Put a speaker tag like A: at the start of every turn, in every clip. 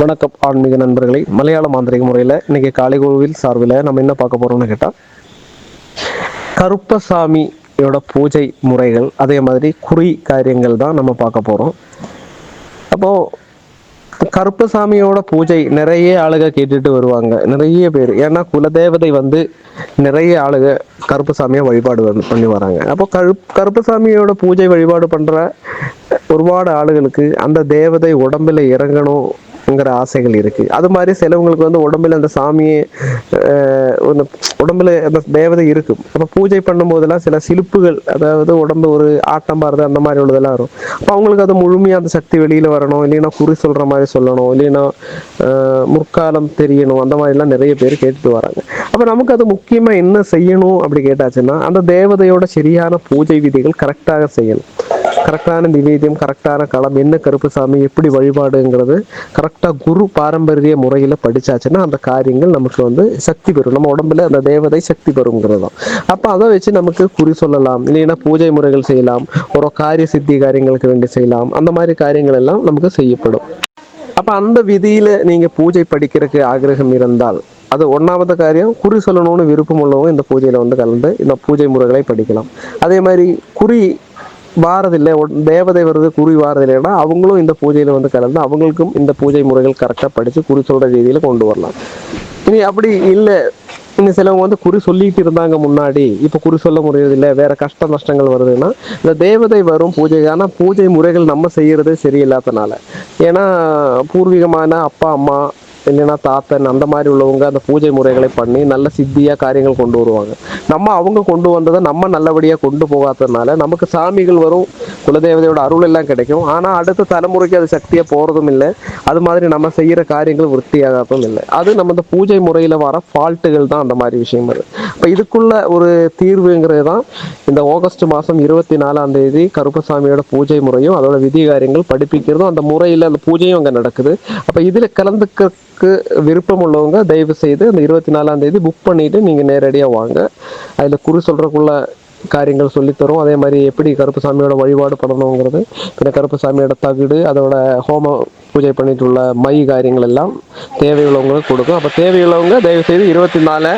A: வணக்கம் ஆன்மீக நண்பர்களை. மலையாள மாந்திரிக முறையில் இன்னைக்கு காளிகோவில் சார்பில் நம்ம என்ன பார்க்க போகிறோம்னு கேட்டால் கருப்பசாமியோட பூஜை முறைகள் அதே மாதிரி குறி காரியங்கள் தான் நம்ம பார்க்க போகிறோம் அப்போது கருப்பசாமியோட பூஜை நிறைய ஆளுக கேட்டுட்டு வருவாங்க நிறைய பேர். ஏன்னா குலதேவதை வந்து நிறைய ஆளுக கருப்பசாமியை வழிபாடு பண்ணி வராங்க. அப்போ கருப் கருப்பசாமியோட பூஜை வழிபாடு பண்ணுற ஒருபாடு ஆளுகளுக்கு அந்த தேவதை உடம்புல ங்கிற ஆசைகள் இருக்கு. அது மாதிரி சிலவங்களுக்கு வந்து உடம்புல அந்த சாமியை உடம்புல அந்த தேவதை இருக்கும். அப்ப பூஜை பண்ணும்போதெல்லாம் சில சிலுப்புகள் அதாவது உடம்பு ஒரு ஆட்டம் பாருது அந்த மாதிரி உள்ளதெல்லாம் வரும். அப்போ அவங்களுக்கு அது முழுமையாக அந்த சக்தி வெளியில் வரணும். இல்லைன்னா குறி சொல்கிற மாதிரி சொல்லணும். இல்லைன்னா முற்காலம் தெரியணும். அந்த மாதிரிலாம் நிறைய பேர் கேட்டுட்டு வராங்க. அப்போ நமக்கு அது முக்கியமாக என்ன செய்யணும் அப்படி கேட்டாச்சுன்னா அந்த தேவதையோட சரியான பூஜை விதிகள் கரெக்டாக செய்யணும். கரெக்டான நிவேதியம் கரெக்டான களம் என்ன கருப்புசாமி எப்படி வழிபாடுங்கிறது கரெக்டாக குரு பாரம்பரிய முறையில் படித்தாச்சுன்னா அந்த காரியங்கள் நமக்கு வந்து சக்தி பெறும். நம்ம உடம்புல அந்த தேவதை சக்தி பெறுங்கிறது தான். அப்போ அதை வச்சு நமக்கு குறி சொல்லலாம். இல்லைன்னா பூஜை முறைகள் செய்யலாம். ஒரு காரிய சித்தி காரியங்களுக்கு வேண்டி செய்யலாம். அந்த மாதிரி காரியங்கள் எல்லாம் நமக்கு செய்யப்படும். அப்போ அந்த விதியில் நீங்கள் பூஜை படிக்கிறதுக்கு ஆகிரகம் இருந்தால் அது ஒன்றாவது காரியம் குறி சொல்லணும்னு விருப்பம் உள்ளவங்க இந்த பூஜையில் வந்து கலந்து இந்த பூஜை முறைகளை படிக்கலாம். அதே மாதிரி குறி வாரதில்லை. தேவதை வருது குறி வாரதில்லைன்னா அவங்களும் இந்த பூஜையில் வந்து கலந்து அவங்களுக்கும் இந்த பூஜை முறைகள் கரெக்டாக படித்து குறி சொல்கிற ரீதியில் கொண்டு வரலாம். இனி அப்படி இல்லை. இன்னும் சிலவங்க வந்து குறி சொல்லிட்டு இருந்தாங்க முன்னாடி. இப்போ குறி சொல்ல முடியறதில்ல. வேற கஷ்ட நஷ்டங்கள் வருதுன்னா இந்த தேவதை வரும் பூஜை ஆனால் பூஜை முறைகள் நம்ம செய்யறதே சரியில்லாதனால. ஏன்னா பூர்வீகமான அப்பா அம்மா இல்லைன்னா தாத்தன் அந்த மாதிரி உள்ளவங்க அந்த பூஜை முறைகளை பண்ணி நல்ல சித்தியாக காரியங்கள் கொண்டு வருவாங்க. நம்ம அவங்க கொண்டு வந்ததை நம்ம நல்லபடியாக கொண்டு போகாததுனால நமக்கு சாமிகள் வரும் குலதேவதையோட அருள் எல்லாம் கிடைக்கும். ஆனால் அடுத்த தலைமுறைக்கு அது சக்தியாக போகிறதும் இல்லை. அது மாதிரி நம்ம செய்கிற காரியங்கள் விருத்தியாகாதும் இல்லை. அது நம்ம இந்த பூஜை முறையில் வர ஃபால்ட்டுகள் தான் அந்த மாதிரி விஷயம் வருது இப்போ இதுக்குள்ள ஒரு தீர்வுங்கிறது தான் இந்த ஆகஸ்ட் மாதம் இருபத்தி நாலாம் தேதி கருப்பசாமியோட பூஜை முறையும் அதோட விதி காரியங்கள் படிப்பிக்கிறதும் அந்த முறையில் அந்த பூஜையும் அங்கே நடக்குது. அப்போ இதில் கலந்துக்க கலந்துக்கிறதுக்கு விருப்பம் உள்ளவங்க தயவு செய்து அந்த இருபத்தி நாலாம் தேதி புக் பண்ணிட்டு நீங்கள் நேரடியாக வாங்க. அதில் குறி சொல்கிறக்குள்ள காரியங்கள் சொல்லித்தரும். அதே மாதிரி எப்படி கருப்பு சாமியோட வழிபாடு பண்ணணுங்கிறது பின்ன கருப்புசாமியோட தகுடு அதோட ஹோம பூஜை பண்ணிட்டு உள்ள மை காரியங்கள் எல்லாம் தேவையுள்ளவங்களுக்கு கொடுக்கும். அப்போ தேவையுள்ளவங்க தயவு செய்து இருபத்தி நாலு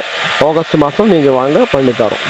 A: ஆகஸ்ட் மாதம் நீங்கள் வாங்க பண்ணித்தரோம்